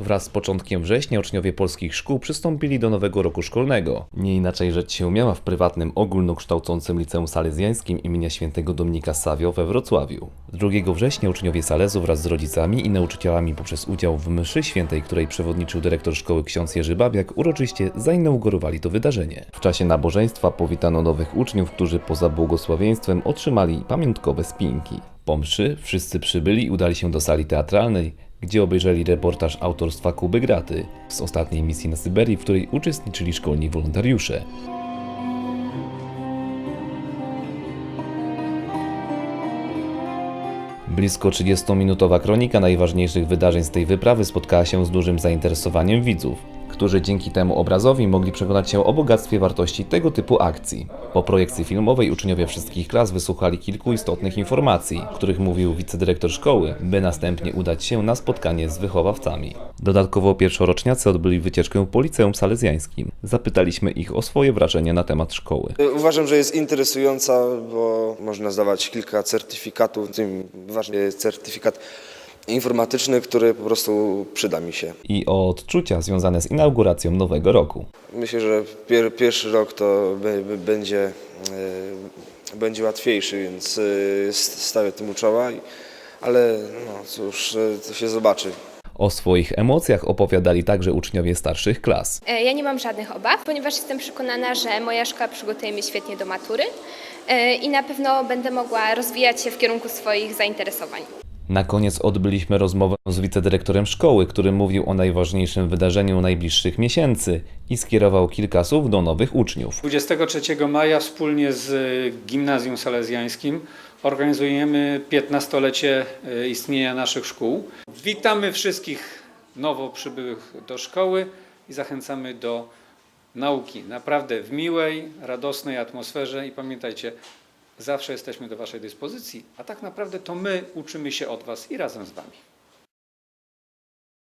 Wraz z początkiem września uczniowie polskich szkół przystąpili do nowego roku szkolnego. Nie inaczej rzecz się miała w prywatnym ogólnokształcącym liceum salezjańskim imienia świętego Dominika Savio we Wrocławiu. 2 września uczniowie Salezu wraz z rodzicami i nauczycielami poprzez udział w mszy świętej, której przewodniczył dyrektor szkoły ksiądz Jerzy Babiak, uroczyście zainaugurowali to wydarzenie. W czasie nabożeństwa powitano nowych uczniów, którzy poza błogosławieństwem otrzymali pamiątkowe spinki. Po mszy wszyscy przybyli udali się do sali teatralnej, gdzie obejrzeli reportaż autorstwa Kuby Graty z ostatniej misji na Syberii, w której uczestniczyli szkolni wolontariusze. Blisko 30-minutowa kronika najważniejszych wydarzeń z tej wyprawy spotkała się z dużym zainteresowaniem widzów, którzy dzięki temu obrazowi mogli przekonać się o bogactwie wartości tego typu akcji. Po projekcji filmowej uczniowie wszystkich klas wysłuchali kilku istotnych informacji, których mówił wicedyrektor szkoły, by następnie udać się na spotkanie z wychowawcami. Dodatkowo pierwszoroczniacy odbyli wycieczkę po liceum salezjańskim. Zapytaliśmy ich o swoje wrażenia na temat szkoły. Uważam, że jest interesująca, bo można zdawać kilka certyfikatów, w tym ważny jest certyfikat informatyczny, który po prostu przyda mi się. I o odczucia związane z inauguracją nowego roku. Myślę, że pier, pierwszy rok to będzie, e, będzie łatwiejszy, więc e, stawię temu czoła, ale no cóż, e, to się zobaczy. O swoich emocjach opowiadali także uczniowie starszych klas. Ja nie mam żadnych obaw, ponieważ jestem przekonana, że moja szkoła przygotuje mnie świetnie do matury i na pewno będę mogła rozwijać się w kierunku swoich zainteresowań. Na koniec odbyliśmy rozmowę z wicedyrektorem szkoły, który mówił o najważniejszym wydarzeniu najbliższych miesięcy i skierował kilka słów do nowych uczniów. 23 maja wspólnie z Gimnazjum Salezjańskim organizujemy 15-lecie e, istnienia naszych szkół. Witamy wszystkich nowo przybyłych do szkoły i zachęcamy do nauki. Naprawdę w miłej, radosnej atmosferze i pamiętajcie, zawsze jesteśmy do Waszej dyspozycji, a tak naprawdę to my uczymy się od Was i razem z Wami.